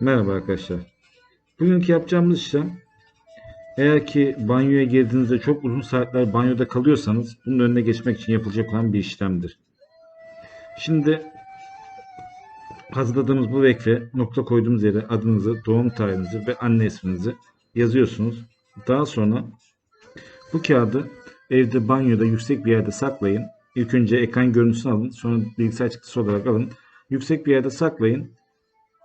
Merhaba arkadaşlar. Bugünkü yapacağımız işlem eğer ki banyoya girdiğinizde çok uzun saatler banyoda kalıyorsanız bunun önüne geçmek için yapılacak olan bir işlemdir. Şimdi hazırladığımız bu vekre nokta koyduğumuz yere adınızı, doğum tarihinizi ve anne isminizi yazıyorsunuz. Daha sonra bu kağıdı evde banyoda yüksek bir yerde saklayın. İlk önce ekran görüntüsünü alın. Sonra bilgisayar çıktısı olarak alın. Yüksek bir yerde saklayın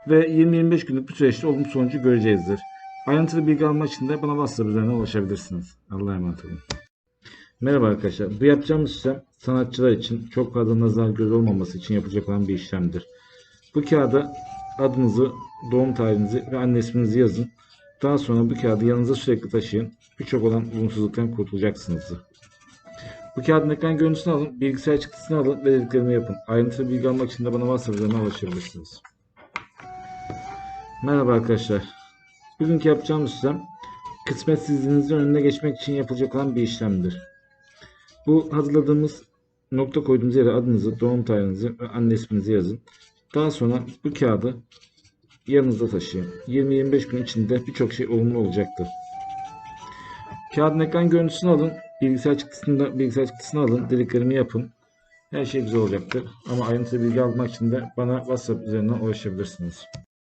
ve 20-25 günlük bir süreçte olumlu sonucu göreceğizdir. Ayrıntılı bilgi almak için de bana WhatsApp üzerinden ulaşabilirsiniz. Allah'a emanet olun. Merhaba arkadaşlar. Bu yapacağımız işlem sanatçılar için çok fazla nazar göz olmaması için yapılacak olan bir işlemdir. Bu kağıda adınızı, doğum tarihinizi ve anne isminizi yazın. Daha sonra bu kağıdı yanınıza sürekli taşıyın. Birçok olan olumsuzluktan kurtulacaksınızdır. Bu kağıdın ekran görüntüsünü alın, bilgisayar çıktısını alın ve dediklerimi yapın. Ayrıntılı bilgi almak için de bana WhatsApp üzerinden ulaşabilirsiniz. Merhaba arkadaşlar. Bugünkü yapacağımız işlem kısmetsizliğinizin önüne geçmek için yapılacak olan bir işlemdir. Bu hazırladığımız nokta koyduğumuz yere adınızı, doğum tarihinizi ve anne isminizi yazın. Daha sonra bu kağıdı yanınızda taşıyın. 20-25 gün içinde birçok şey olumlu olacaktır. Kağıdın ekran görüntüsünü alın, bilgisayar çıktısını, bilgisayar çıktısını alın, dediklerimi yapın. Her şey güzel olacaktır. Ama ayrıntılı bilgi almak için de bana WhatsApp üzerinden ulaşabilirsiniz.